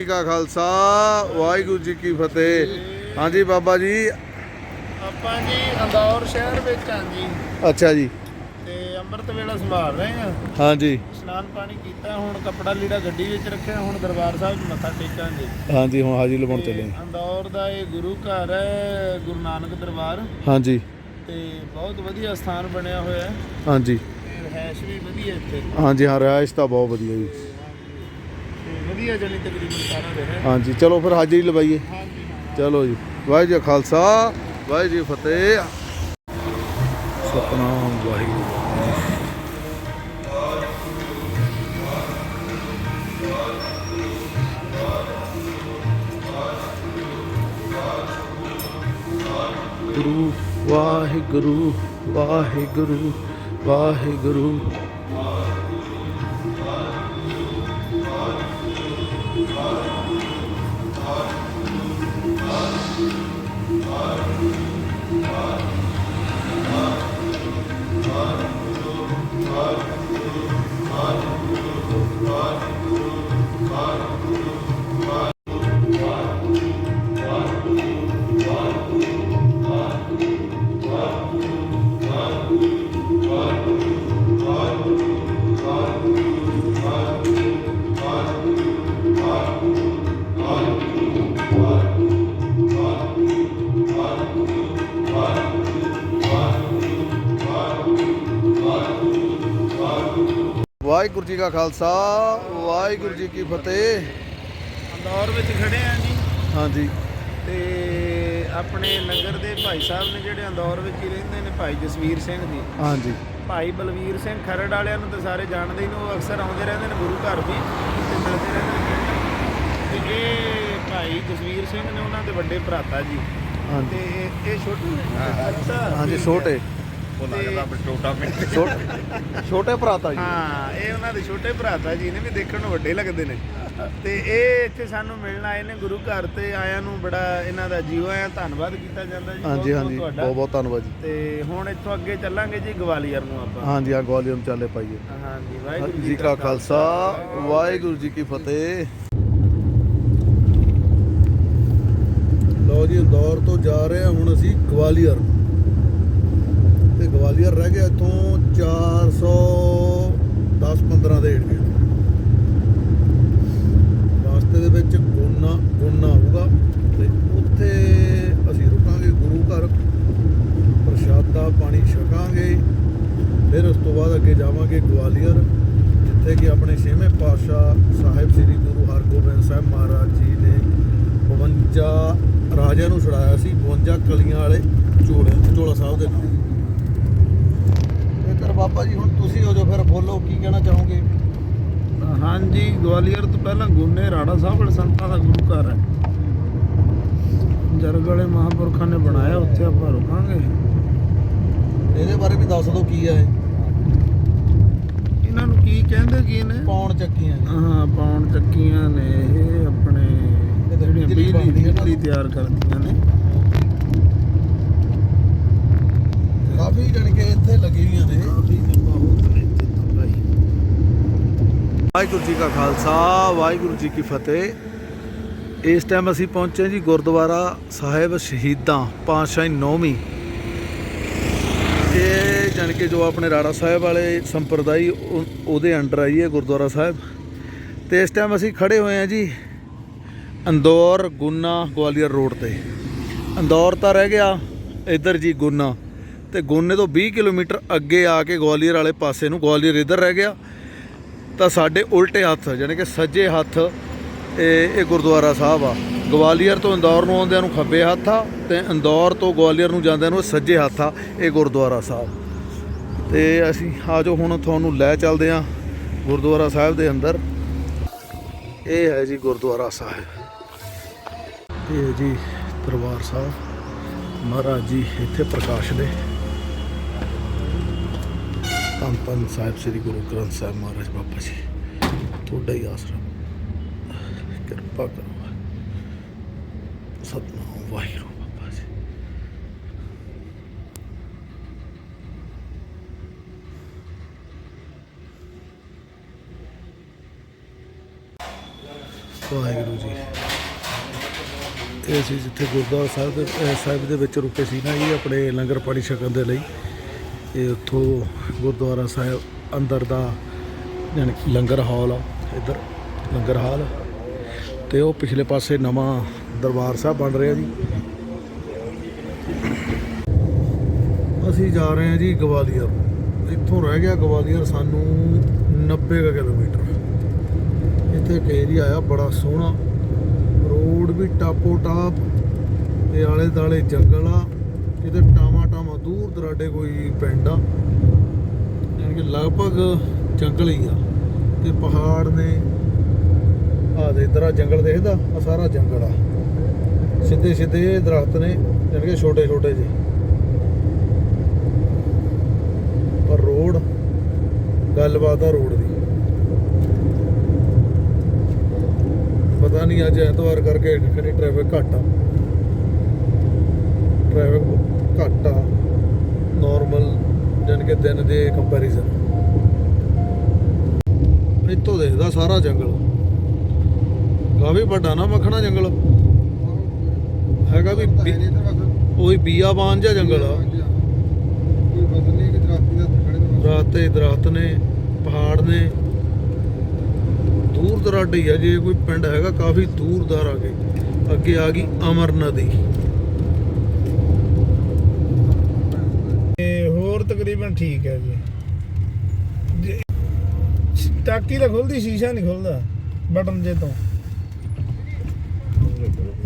ਜੀ ਕਾ ਖਾਲਸਾ ਵਾਹਿਗੁਰੂ ਜੀ ਕੀ ਫਤਿਹ। ਹਾਂਜੀ ਬਾਬਾ ਜੀ। ਆਪਾਂ ਜੀ ਅੰਦੌਰ ਸ਼ਹਿਰ ਵਿੱਚ ਆਂ ਜੀ। ਅੱਛਾ ਜੀ। ਤੇ ਅੰਮ੍ਰਿਤ ਵੇਲਾ ਸੰਭਾਲ ਰਹੇ ਆ ਹਾਂਜੀ। ਇਸ਼ਨਾਨ ਪਾਣੀ ਕੀਤਾ ਹੁਣ ਕਪੜਾ ਲੀੜਾ ਗੱਡੀ ਵਿੱਚ ਰੱਖਿਆ ਹੁਣ ਦਰਬਾਰ ਸਾਹਿਬ ਮੱਥਾ ਟੇਕਾਂ ਟੇਕਾਂਗੇ ਹਾਂਜੀ ਹੁਣ ਹਾਜੀ ਲਵਾਉਣ ਚੱਲੇ ਅੰਦੌਰ ਦਾ ਇਹ ਗੁਰੂ ਘਰ ਹੈ ਗੁਰੂ ਨਾਨਕ ਦਰਬਾਰ। ਹਾਂਜੀ। ਤੇ ਬਹੁਤ ਵਧੀਆ ਸਥਾਨ ਬਣਿਆ ਹੋਇਆ ਹੈ। ਹਾਂਜੀ। ਰਿਹਾਇਸ਼ ਵੀ ਵਧੀਆ ਇੱਥੇ। ਹਾਂਜੀ ਹਾਂ ਰਿਹਾਇਸ਼ ਤਾਂ ਬਹੁਤ ਵਧੀਆ ਜੀ। ਵਧੀਆ ਜਣੀ ਤਕਰੀਬਨ ਸਾਰਾ ਰਿਹਾ। ਹਾਂਜੀ ਚਲੋ ਫਿਰ ਹਾਜ਼ਰੀ ਲਵਾਈਏ। ਚਲੋ ਜੀ ਵਾਹਿਗੁਰੂ ਜੀ ਖਾਲਸਾ ਵਾਹਿਗੁਰੂ ਜੀ ਫਤਿਹ। ਸਤਨਾਮ ਵਾਹਿਗੁਰੂ। ਗੁਰੂ ਵਾਹਿਗੁਰੂ ਵਾਹਿਗੁਰੂ ਵਾਹਿਗੁਰੂ। ਜੀ ਕਾ ਖਾਲਸਾ ਵਾਹਿਗੁਰੂ ਜੀ ਕੀ ਫਤਿਹ। ਅੰਦੌਰ ਵਿੱਚ ਖੜੇ ਆ ਜੀ। ਹਾਂਜੀ। ਤੇ ਆਪਣੇ ਨਗਰ ਦੇ ਭਾਈ ਸਾਹਿਬ ਨੇ ਜਿਹੜੇ ਅੰਦੌਰ ਵਿੱਚ ਹੀ ਰਹਿੰਦੇ ਨੇ ਭਾਈ ਜਸਵੀਰ ਸਿੰਘ ਜੀ। ਹਾਂਜੀ। ਭਾਈ ਬਲਵੀਰ ਸਿੰਘ ਖਰੜ ਵਾਲਿਆਂ ਨੂੰ ਤਾਂ ਸਾਰੇ ਜਾਣਦੇ ਹੀ ਨੇ ਉਹ ਅਕਸਰ ਆਉਂਦੇ ਰਹਿੰਦੇ ਨੇ ਗੁਰੂ ਘਰ ਵੀ ਤੇ ਮਿਲਦੇ ਰਹਿੰਦੇ ਨੇ ਤੇ ਇਹ ਭਾਈ ਜਸਵੀਰ ਸਿੰਘ ਨੇ ਉਹਨਾਂ ਦੇ ਵੱਡੇ ਭਰਾਤਾ ਜੀ। ਤੇ ਇਹ- ਇਹ ਛੋਟੇ ਨੇ? ਅੱਛਾ। ਹਾਂਜੀ ਛੋਟੇ। ਉਹ ਲੱਗਦਾ ਛੋਟਾ ਪਿੰਡ। ਛੋਟੇ ਛੋਟੇ ਭਰਾਤਾ ਜੀ। ਹਾਂ ਇਹ ਉਹਨਾਂ ਦੇ ਛੋਟੇ ਭਰਾਤਾ ਜੀ ਨੇ ਵੀ ਦੇਖਣ ਨੂੰ ਵੱਡੇ ਲੱਗਦੇ ਨੇ। ਤੇ ਇਹ ਇੱਥੇ ਸਾਨੂੰ ਮਿਲਣ ਆਏ ਨੇ ਗੁਰੂ ਘਰ ਤੇ ਆਇਆਂ ਨੂੰ ਬੜਾ ਇਹਨਾਂ ਦਾ ਜੀਵ ਆਇਆਂ ਧੰਨਵਾਦ ਕੀਤਾ ਜਾਂਦਾ ਜੀ। ਹਾਂਜੀ ਬਹੁਤ-ਬਹੁਤ ਹਾਂਜੀ ਤੁਹਾਡਾ। ਬਹੁਤ ਬਹੁਤ ਧੰਨਵਾਦ ਜੀ। ਤੇ ਹੁਣ ਇੱਥੋਂ ਅੱਗੇ ਚੱਲਾਂਗੇ ਜੀ ਗਵਾਲੀਅਰ ਨੂੰ ਆਪਾਂ। ਹਾਂਜੀ ਆ ਗਵਾਲੀਅਰ ਨੂੰ ਚਾਲੇ ਪਾਈਏ ਹਾਂਜੀ ਵਾਹਿਗੁਰੂ ਜੀ ਕਾ ਖਾਲਸਾ। ਵਾਹਿਗੁਰੂ ਜੀ ਕੀ ਫਤਿਹ। ਲੋ ਜੀ ਇੰਦੌਰ ਤੋਂ ਜਾ ਰਹੇ ਹਾਂ ਹੁਣ ਅਸੀਂ ਗਵਾਲੀਅਰ। ਗਵਾਲੀਅਰ ਰਹਿ ਗਿਆ ਇੱਥੋਂ 410 15 ਦੇ ਏਰੀਏ ਰਸਤੇ ਦੇ ਵਿੱਚ ਗੋਨਾ ਗੋਨਾ ਆਊਗਾ ਤੇ ਉੱਥੇ ਅਸੀਂ ਰੁਕਾਂਗੇ ਗੁਰੂ ਘਰ, ਪ੍ਰਸ਼ਾਦਾ ਪਾਣੀ ਛਕਾਂਗੇ, ਫਿਰ ਉਸ ਤੋਂ ਬਾਅਦ ਅੱਗੇ ਜਾਵਾਂਗੇ ਗਵਾਲੀਅਰ, ਜਿੱਥੇ ਕਿ ਆਪਣੇ ਛੇਵੇਂ ਪਾਤਸ਼ਾਹ ਸਾਹਿਬ ਸ੍ਰੀ ਗੁਰੂ ਹਰਗੋਬਿੰਦ ਸਾਹਿਬ ਮਹਾਰਾਜ ਜੀ ਨੇ 52 ਰਾਜਿਆਂ ਨੂੰ ਛੁਡਾਇਆ ਸੀ 52 ਕਲੀਆਂ ਵਾਲੇ ਝੋਲੇ ਝੋਲਾ ਸਾਹਿਬ ਦੇ ਨਾਲ। ਇੱਧਰ ਬਾਬਾ ਜੀ ਹੁਣ ਤੁਸੀਂ ਹੋ ਜੋ ਫਿਰ ਬੋਲੋ ਕੀ ਕਹਿਣਾ ਚਾਹੋਗੇ? ਹਾਂਜੀ ਗਵਾਲੀਅਰ ਤੋਂ ਪਹਿਲਾਂ ਗੁੰਨੇ ਰਾੜਾ ਸਾਹਿਬ ਵਾਲੇ ਸੰਤਾਂ ਦਾ ਗੁਰੂ ਘਰ ਹੈ। ਜਰਗ ਵਾਲੇ ਮਹਾਂਪੁਰਖਾਂ ਨੇ ਬਣਾਇਆ ਉੱਥੇ ਆਪਾਂ ਰੁਕਾਂਗੇ। ਇਹਦੇ ਬਾਰੇ ਵੀ ਦੱਸ ਦਿਓ ਕੀ ਹੈ ਇਹ? ਇਹਨਾਂ ਨੂੰ ਕੀ ਕਹਿੰਦੇ ਕੀ ਨੇ? ਪੌਣ ਚੱਕੀਆਂ ਹਾਂ ਪਾਉਣ ਚੱਕੀਆਂ ਨੇ ਇਹ ਆਪਣੇ ਜਿਹੜੀਆਂ। ਬਿਜਲੀ ਤਿਆਰ ਕਰਦੀਆਂ ਨੇ। ਕਾਫੀ ਜਾਣੀ ਕਿ ਇੱਥੇ ਲੱਗੀਆਂ ਨੇ। ਵਾਹਿਗੁਰੂ ਜੀ ਕਾ ਖਾਲਸਾ ਵਾਹਿਗੁਰੂ ਜੀ ਕੀ ਫਤਿਹ। ਇਸ ਟਾਈਮ ਅਸੀਂ ਪਹੁੰਚੇ ਜੀ ਗੁਰਦੁਆਰਾ ਸਾਹਿਬ ਸ਼ਹੀਦਾਂ ਪਾਤਸ਼ਾਹੀ ਨੌਵੀਂ। ਇਹ ਜਾਣੀ ਕਿ ਜੋ ਆਪਣੇ ਰਾੜਾ ਸਾਹਿਬ ਵਾਲੇ ਸੰਪਰਦਾਈ ਉਹ- ਉਹਦੇ ਅੰਡਰ ਆਈ ਹੈ ਗੁਰਦੁਆਰਾ ਸਾਹਿਬ। ਤੇ ਇਸ ਟਾਈਮ ਅਸੀਂ ਖੜੇ ਹੋਏ ਹਾਂ ਜੀ ਅੰਦੌਰ ਗੁਨਾ ਗਵਾਲੀਅਰ ਰੋਡ ਤੇ। ਅੰਦੌਰ ਤਾਂ ਰਹਿ ਗਿਆ ਇੱਧਰ ਜੀ ਗੁਨਾ। ਤੇ ਗੋਨੇ ਤੋਂ 20 ਕਿਲੋਮੀਟਰ ਅੱਗੇ ਆ ਕੇ ਗਵਾਲੀਅਰ ਵਾਲੇ ਪਾਸੇ ਨੂੰ ਗਵਾਲੀਅਰ ਇੱਧਰ ਰਹਿ ਗਿਆ। ਤਾਂ ਸਾਡੇ ਉਲਟੇ ਹੱਥ ਯਾਨੀ ਕਿ ਸੱਜੇ ਹੱਥ, ਇਹ ਇਹ ਗੁਰਦੁਆਰਾ ਸਾਹਿਬ ਆ। ਗਵਾਲੀਅਰ ਤੋਂ ਇੰਦੌਰ ਨੂੰ ਆਉਂਦਿਆਂ ਨੂੰ ਖੱਬੇ ਹੱਥ ਆ ਤੇ ਇੰਦੌਰ ਤੋਂ ਗਵਾਲੀਅਰ ਨੂੰ ਜਾਂਦਿਆਂ ਨੂੰ ਸੱਜੇ ਹੱਥ ਆ, ਇਹ ਗੁਰਦੁਆਰਾ ਸਾਹਿਬ। ਤੇ ਅਸੀਂ ਆਜੋ ਹੁਣ ਤੁਹਾਨੂੰ ਲੈ ਚੱਲਦੇ ਆ ਗੁਰਦੁਆਰਾ ਸਾਹਿਬ ਦੇ ਅੰਦਰ। ਇਹ ਹੈ ਜੀ ਗੁਰਦੁਆਰਾ ਸਾਹਿਬ। ਇਹ ਜੀ ਦਰਬਾਰ ਸਾਹਿਬ। ਮਹਾਰਾਜ ਜੀ ਇੱਥੇ ਪ੍ਰਕਾਸ਼ ਦੇ ਧੰਨ ਧੰਨ ਸਾਹਿਬ, ਸ੍ਰੀ ਗੁਰੂ ਗ੍ਰੰਥ ਸਾਹਿਬ ਮਹਾਰਾਜ ਬਾਬਾ ਜੀ। ਤੁਹਾਡਾ ਹੀ ਆਸਰਾ। ਕਿਰਪਾ ਕਰੋ। ਸਤਨਾਮ ਵਾਹਿਗੁਰੂ ਬਾਬਾ ਜੀ। ਵਾਹਿਗੁਰੂ ਜੀ। ਇਹ ਸੀ ਜਿੱਥੇ ਗੁਰਦੁਆਰਾ ਸਾਹਿਬ ਦੇ ਸਾਹਿਬ ਦੇ ਵਿੱਚ ਰੁਕੇ ਸੀ ਨਾ ਜੀ ਆਪਣੇ ਲੰਗਰ ਪਾਣੀ ਛਕਣ ਦੇ ਲਈ। ਇਹ ਉੱਥੋਂ ਗੁਰਦੁਆਰਾ ਸਾਹਿਬ ਅੰਦਰ ਦਾ ਯਾਨੀ ਕਿ ਲੰਗਰ ਹਾਲ ਆ, ਇੱਧਰ ਲੰਗਰ ਹਾਲ। ਤੇ ਉਹ ਪਿਛਲੇ ਪਾਸੇ ਨਵਾਂ ਦਰਬਾਰ ਸਾਹਿਬ ਬਣ ਰਿਹਾ ਜੀ। ਅਸੀਂ ਜਾ ਰਹੇ ਹਾਂ ਜੀ ਗਵਾਲੀਅਰ। ਇੱਥੋਂ ਰਹਿ ਗਿਆ ਗਵਾਲੀਅਰ ਸਾਨੂੰ 90 ਕਿਲੋਮੀਟਰ। ਇੱਥੇ ਇੱਕ ਏਰੀਆ ਆ, ਬੜਾ ਸੋਹਣਾ। ਰੋਡ ਵੀ ਟਾਪੋ ਟਾਪ ਤੇ ਆਲੇ ਦਾਲੇ ਜੰਗਲ ਆ। ਕਿਤੇ ਟਾਮਾ ਤੁਹਾਡੇ ਕੋਈ ਪਿੰਡ ਆ? ਯਾਨੀ ਕਿ ਲਗਭਗ ਜੰਗਲ ਹੀ ਆ। ਤੇ ਪਹਾੜ ਨੇ ਆ ਦੇ ਇਧਰ ਆ ਜੰਗਲ ਦੇਖਦਾ, ਆ ਸਾਰਾ ਜੰਗਲ ਆ। ਸਿੱਧੇ ਸਿੱਧੇ ਦਰਖਤ ਨੇ, ਯਾਨੀ ਕਿ ਛੋਟੇ ਛੋਟੇ ਜਿਹੇ। ਪਰ ਰੋਡ, ਗੱਲਬਾਤ ਆ ਰੋਡ ਦੀ। ਪਤਾ ਨਹੀਂ ਅੱਜ ਐਤਵਾਰ ਕਰਕੇ ਕਿਹੜੀ ਟ੍ਰੈਫਿਕ ਘੱਟ ਆ। ਟ੍ਰੈਫਿਕ ਘੱਟ ਆ ਕਿ ਦਿਨ ਦੇ ਕੰਪੈਰੀਜ਼ਨ ਇੱਥੋਂ ਦੇਖਦਾ ਸਾਰਾ ਜੰਗਲ। ਕਾਫੀ ਵੱਡਾ ਨਾ ਮੱਖਣਾ ਜੰਗਲ। ਹੈਗਾ ਵੀ ਉਹੀ ਬੀਆਬਾਨ ਜਿਹਾ ਜੰਗਲ ਆ। ਕੋਈ ਬਦਲ ਨਹੀਂ ਕਿ ਦਰਾਤੀ ਦਾ ਖੜੇ ਤੋਂ ਦਰਖਤ ਤੇ ਦਰਖਤ ਨੇ ਪਹਾੜ ਨੇ। ਦੂਰ ਦਰਾਡੇ ਹੀ ਆ ਜੇ ਕੋਈ ਪਿੰਡ ਹੈਗਾ ਕਾਫੀ ਦੂਰ ਦਰ ਆ ਗਏ ਅੱਗੇ ਆ ਗਈ ਅਮਰ ਨਦੀ ਤੇ ਤਕਰੀਬਨ ਠੀਕ ਹੈ ਜੀ। ਟਾਕੀ ਤਾਂ ਖੁੱਲਦੀ ਸ਼ੀਸ਼ਾ ਨਹੀਂ ਖੁੱਲਦਾ ਬਟਨ ਜੇ ਤੋਂ।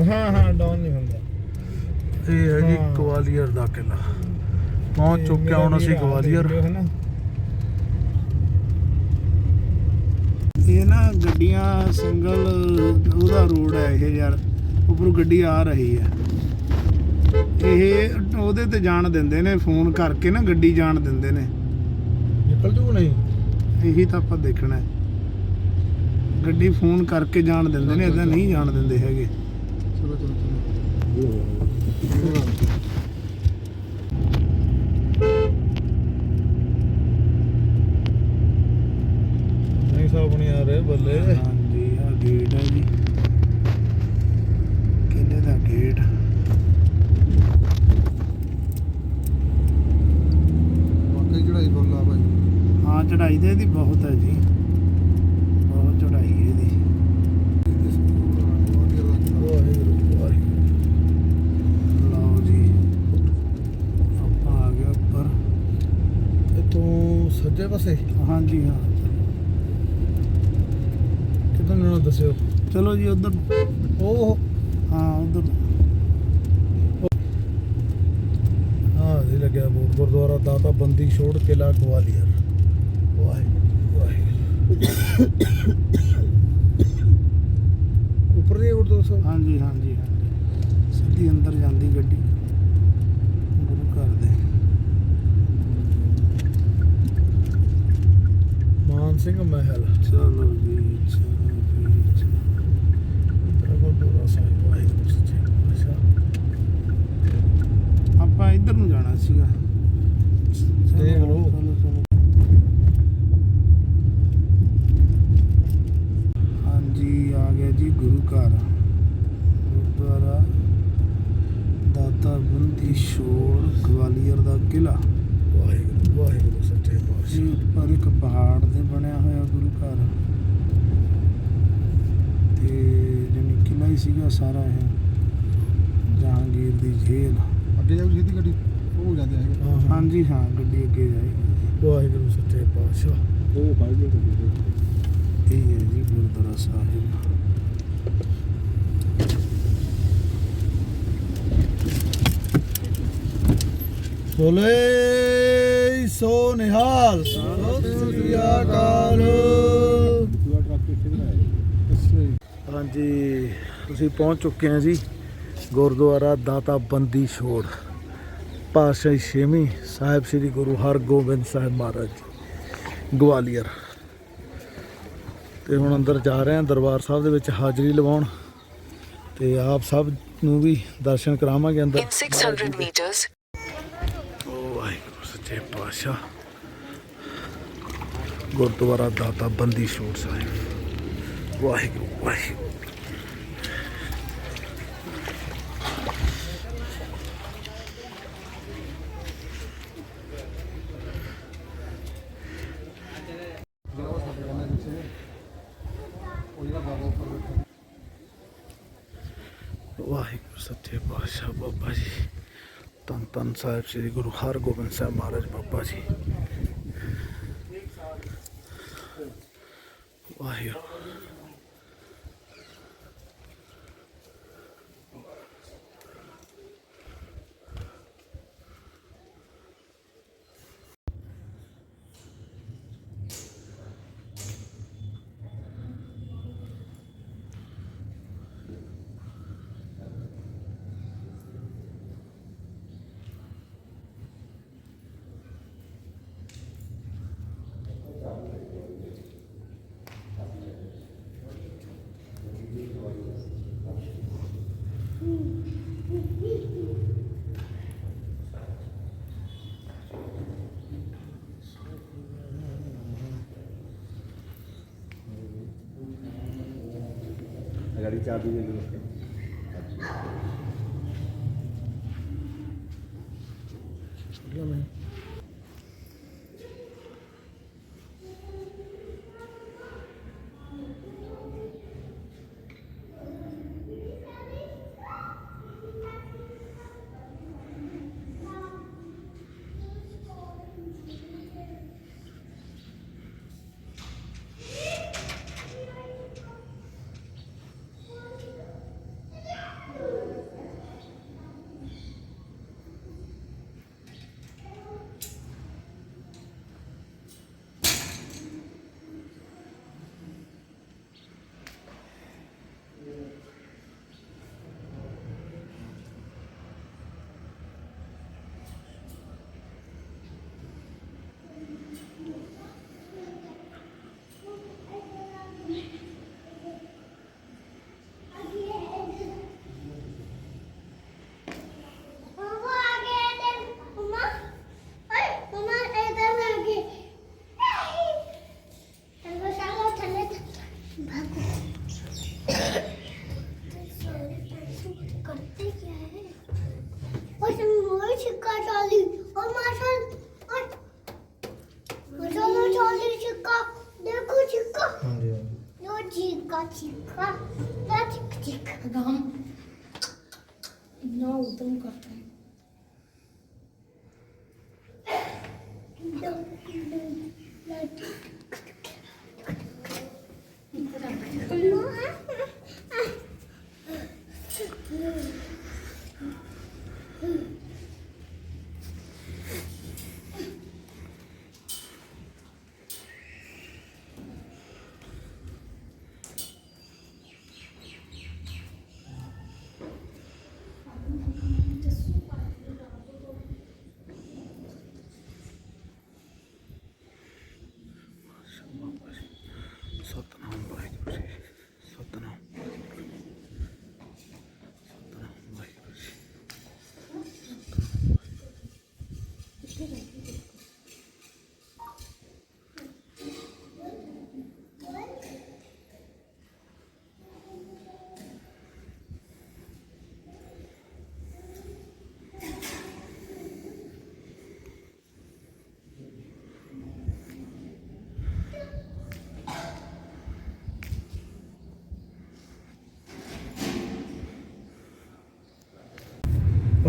ਹਾਂ ਹਾਂ ਡਾਊਨ ਨਹੀਂ ਹੁੰਦਾ। ਇਹ ਹੈ ਜੀ। ਗਵਾਲੀਅਰ ਦਾ ਕਿਲਾ ਪਹੁੰਚ ਚੁੱਕਿਆ ਹੁਣ ਅਸੀਂ ਗਵਾਲੀਅਰ। ਇਹ ਨਾ ਗੱਡੀਆਂ ਸਿੰਗਲ ਉਹਦਾ ਰੋਡ ਹੈ ਇਹ ਯਾਰ। ਉੱਪਰੋਂ ਗੱਡੀ ਆ ਰਹੀ ਹੈ। ਇਹ ਉਹਦੇ ਤੇ ਜਾਣ ਦਿੰਦੇ ਨੇ ਫੋਨ ਕਰਕੇ ਨਾ ਗੱਡੀ ਜਾਣ ਦਿੰਦੇ ਨੇ। ਨਿਕਲ ਜੂ ਨਹੀਂ ਇਹੀ ਤਾਂ ਆਪਾਂ ਦੇਖਣਾ ਹੈ। ਗੱਡੀ ਫੋਨ ਕਰਕੇ ਜਾਣ ਦਿੰਦੇ ਨੇ ਇਦਾਂ ਨਹੀਂ ਜਾਣ ਦਿੰਦੇ ਹੈਗੇ। ਚਲੋ ਚਲੋ ਚਲੋ ਨਹੀਂ ਸਾਬ ਨਹੀਂ ਆ ਰਹੇ ਬੱਲੇ ਹਾਂਜੀ ਆ ਗੇਟ ਹੈ ਜੀ ਕਿੰਨੇ ਦਾ ਗੇਟ ਵਾਕਈ ਚੜਾਈ ਫੁੱਲ ਆ ਭਾਈ ਹਾਂ ਚੜਾਈ ਤੇ ਇਹਦੀ ਬਹੁਤ ਹੈ ਜੀ। ਬਹੁਤ ਚੜਾਈ ਹੈ ਇਹਦੀ। ਲਓ ਜੀ ਆਪਾਂ ਆ ਗਏ ਉੱਪਰ। ਇੱਥੋਂ ਸੱਜੇ ਪਾਸੇ? ਹਾਂਜੀ ਹਾਂ। ਕਿੱਦਾਂ ਨੂੰ ਦੱਸਿਓ? ਚਲੋ ਜੀ ਉਧਰ ਉਹ ਹਾਂ ਉਧਰ ਹਾਂ ਇਹ ਲੱਗਿਆ ਬੋਰਡ ਗੁਰਦੁਆਰਾ ਦਾਤਾ ਬੰਦੀ ਛੋੜ ਕਿਲਾ ਗਵਾਲੀਅਰ ਵਾਹਿਗੁਰੂ ਵਾਹਿਗੁਰੂ ਉੱਪਰ ਦੀ ਗੁਰਦੁਆਰਾ ਸਾਹਿਬ ਹਾਂਜੀ ਹਾਂਜੀ ਹਾਂਜੀ। ਸਿੱਧੀ ਅੰਦਰ ਜਾਂਦੀ ਗੱਡੀ। ਗੁਰੂ ਘਰ ਦੇ। ਮਾਨ ਸਿੰਘ ਮਹਿਲ। ਚਲੋ ਜੀ ਚਲੋ ਜੀ ਚਲੋ। ਇੱਧਰ ਗੁਰਦੁਆਰਾ ਸਾਹਿਬ ਵਾਹਿਗੁਰੂ ਸੱਚੇ ਪਾਤਸ਼ਾਹ ਆਪਾਂ ਇੱਧਰ ਨੂੰ ਜਾਣਾ ਸੀਗਾ। ਦੇਖ ਲਓ। ਚਲੋ ਚਲੋ ਹਾਂਜੀ ਆ ਗਿਆ ਜੀ ਗੁਰੂ ਘਰ ਗੁਰਦੁਆਰਾ ਦਾਤਾ ਛੋੜ ਗਵਾਲੀਅਰ ਦਾ ਕਿਲਾ ਵਾਹਿਗੁਰੂ ਵਾਹਿਗੁਰੂ ਸੱਚੇ ਪਾਤਸ਼ਾਹ। ਉੱਪਰ ਇੱਕ ਪਹਾੜ ਤੇ ਬਣਿਆ ਹੋਇਆ ਗੁਰੂ ਘਰ। ਤੇ ਜਾਣੀ ਕਿਲਾ ਹੀ ਸੀਗਾ ਸਾਰਾ ਇਹ। ਜਹਾਂਗੀਰ ਦੀ ਜੇਲ੍ਹ। ਅੱਗੇ ਜਾਊ ਸਿੱਧੀ ਗੱਡੀ ਉਹ ਹੋ ਜਾਂਦੇ ਹਾਂ। ਹਾਂਜੀ ਹਾਂ ਗੱਡੀ ਅੱਗੇ ਜਾਏਗੀ ਵਾਹਿਗੁਰੂ ਸੱਚੇ ਪਾਤਸ਼ਾਹ। ਉਹ ਗੱਡੀ ਇਹ ਹੈ ਜੀ ਗੁਰਦੁਆਰਾ ਸਾਹਿਬ। ਬੋਲੇ ਸੋ ਨਿਹਾਲ। ਸਤਿ ਸ੍ਰੀ ਅਕਾਲ ਹਾਂਜੀ ਅਸੀਂ ਪਹੁੰਚ ਚੁੱਕੇ ਹਾਂ ਜੀ ਗੁਰਦੁਆਰਾ ਦਾਤਾ ਬੰਦੀ ਛੋੜ। ਪਾਤਸ਼ਾਹੀ ਛੇਵੀਂ ਸਾਹਿਬ ਸ੍ਰੀ ਗੁਰੂ ਹਰਗੋਬਿੰਦ ਸਾਹਿਬ ਮਹਾਰਾਜ ਜੀ ਗਵਾਲੀਅਰ। ਤੇ ਹੁਣ ਅੰਦਰ ਜਾ ਰਹੇ ਹਾਂ ਦਰਬਾਰ ਸਾਹਿਬ ਦੇ ਵਿੱਚ ਹਾਜ਼ਰੀ ਲਵਾਉਣ। ਤੇ ਆਪ ਸਭ ਨੂੰ ਵੀ ਦਰਸ਼ਨ ਕਰਾਵਾਂਗੇ ਅੰਦਰ। In 600 meters, ਓ ਵਾਹਿਗੁਰੂ ਸੱਚੇ ਪਾਤਸ਼ਾਹ ਗੁਰਦੁਆਰਾ ਦਾਤਾ ਬੰਦੀ ਛੋੜ ਸਾਹਿਬ। ਵਾਹਿਗੁਰੂ ਵਾਹਿਗੁਰੂ ਵਾਹਿਗੁਰੂ ਸੱਚੇ ਪਾਤਸ਼ਾਹ ਬਾਬਾ ਜੀ ਧੰਨ ਧੰਨ ਸਾਹਿਬ ਸ੍ਰੀ ਗੁਰੂ ਹਰਗੋਬਿੰਦ ਸਾਹਿਬ ਮਹਾਰਾਜ Baba ji. Waheguru. dari cabenya dulu.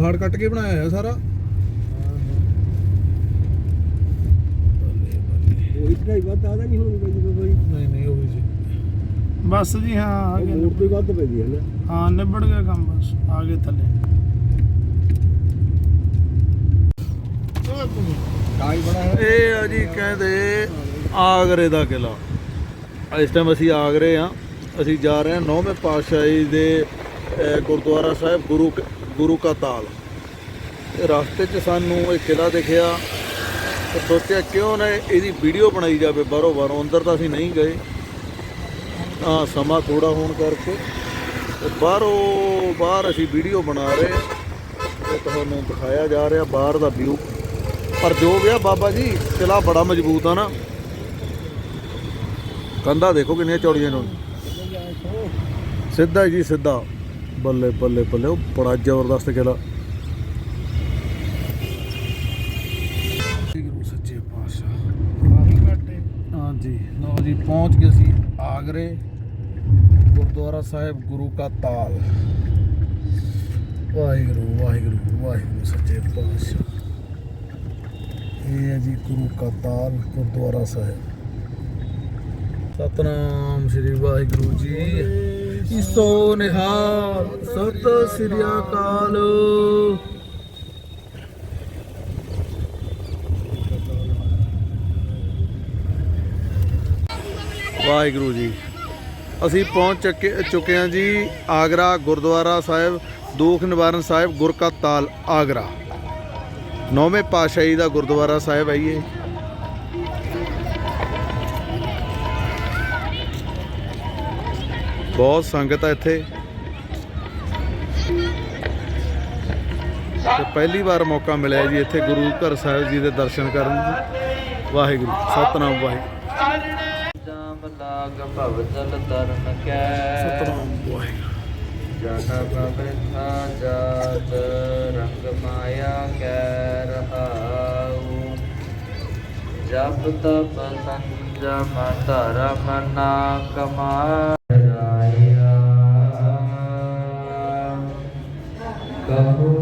ਪਹਾੜ ਕੱਟ ਕੇ ਬਣਾਇਆ ਹੈ ਸਾਰਾ ਬਸ ਜੀ ਹਾਂ ਆ ਗਿਆ। ਹੋਰ ਕੋਈ ਵੱਧ ਪੈਂਦੀ ਹੈ ਨਾ। ਹਾਂ ਨਿਬੜ ਗਿਆ ਕੰਮ ਬਸ ਆ ਗਏ ਥੱਲੇ। ਇਹ ਆ ਜੀ ਕਹਿੰਦੇ ਆਗਰੇ ਦਾ ਕਿਲਾ। ਇਸ ਟਾਈਮ ਅਸੀਂ ਆਗਰੇ ਆ ਅਸੀਂ ਜਾ ਰਹੇ ਹਾਂ ਨੌਵੇਂ ਪਾਤਸ਼ਾਹੀ ਦੇ ਗੁਰਦੁਆਰਾ ਸਾਹਿਬ ਗੁਰੂ ਗੁਰੂ ਕਾ ਤਾਲ। ਤੇ ਰਸਤੇ 'ਚ ਸਾਨੂੰ ਇਹ ਕਿਲਾ ਦਿਖਿਆ। ਤੇ ਸੋਚਿਆ ਕਿਉਂ ਨਾ ਇਹਦੀ ਵੀਡੀਓ ਬਣਾਈ ਜਾਵੇ ਬਾਹਰੋਂ ਬਾਹਰੋਂ। ਅੰਦਰ ਤਾਂ ਅਸੀਂ ਨਹੀਂ ਗਏ। ਆ ਸਮਾਂ ਥੋੜਾ ਹੋਣ ਕਰਕੇ ਤੇ ਬਾਹਰੋਂ ਬਾਹਰ ਅਸੀਂ ਵੀਡੀਓ ਬਣਾ ਰਹੇ। ਤੇ ਤੁਹਾਨੂੰ ਦਿਖਾਇਆ ਜਾ ਰਿਹਾ ਬਾਹਰ ਦਾ ਵਿਊ ਪਰ ਜੋ ਵੀ ਆ ਬਾਬਾ ਜੀ ਕਿਲਾ ਬੜਾ ਮਜ਼ਬੂਤ ਆ ਨਾ। ਕੰਧਾ ਦੇਖੋ ਕਿੰਨੀਆਂ ਚੌੜੀਆਂ ਨੇ। ਸਿੱਧਾ ਜੀ ਸਿੱਧਾ। ਬੱਲੇ ਬੱਲੇ ਬੱਲੇ ਉਹ ਬੜਾ ਜ਼ਬਰਦਸਤ ਕਿਲਾ ਗੁਰੂ ਸੱਚੇ ਪਾਤਸ਼ਾਹ। ਆਹੀ ਘਾਟੇ ਹਾਂਜੀ। ਲਓ ਜੀ ਪਹੁੰਚ ਗਏ ਸੀ ਆਗਰੇ ਗੁਰਦੁਆਰਾ ਸਾਹਿਬ ਗੁਰੂ ਕਾ ਤਾਲ। ਵਾਹਿਗੁਰੂ ਵਾਹਿਗੁਰੂ ਵਾਹਿਗੁਰੂ ਸੱਚੇ ਪਾਤਸ਼ਾਹ। ਇਹ ਹੈ ਜੀ ਗੁਰੂ ਕਾ ਤਾਲ ਗੁਰਦੁਆਰਾ ਸਾਹਿਬ। ਸਤਨਾਮ ਸ੍ਰੀ ਵਾਹਿਗੁਰੂ ਜੀ। ਸੋ ਨਿਹਾਲ, ਸਤਿ ਸ੍ਰੀ ਅਕਾਲ। ਵਾਹਿਗੁਰੂ ਜੀ। ਅਸੀਂ ਪਹੁੰਚ ਚੁੱਕੇ ਚੁੱਕੇ ਹਾਂ ਜੀ ਆਗਰਾ ਗੁਰਦੁਆਰਾ ਸਾਹਿਬ, ਦੁੱਖ ਨਿਵਾਰਨ ਸਾਹਿਬ, ਗੁਰ ਕਾ ਤਾਲ ਆਗਰਾ। ਨੌਵੇਂ ਪਾਤਸ਼ਾਹੀ ਦਾ ਗੁਰਦੁਆਰਾ ਸਾਹਿਬ ਹੈ ਇਹ। ਬਹੁਤ ਸੰਗਤ ਹੈ ਇੱਥੇ। ਤੇ ਪਹਿਲੀ ਵਾਰ ਮੌਕਾ ਮਿਲਿਆ ਜੀ ਇੱਥੇ ਗੁਰੂ ਘਰ ਸਾਹਿਬ ਜੀ ਦੇ ਦਰਸ਼ਨ ਕਰਨ ਦੀ ਵਾਹਿਗੁਰੂ ਸਤਨਾਮ ਵਾਹਿਗੁਰੂ। ਜਾਮ ਲਾਗ ਭਵ ਜਲ ਤਰਨ ਕੈ। ਸਤਨਾਮ ਵਾਹਿਗੁਰੂ। ਜਨ ਬਵਿਥਾ ਜਾਤ ਰੰਗ ਮਾਇਆ ਕੈ ਰਹਾਉ। ਜਪ ਤਪ ਸੰਜਮ ਧਰਮ ਨਾ ਕਮਾਇਆ Bahu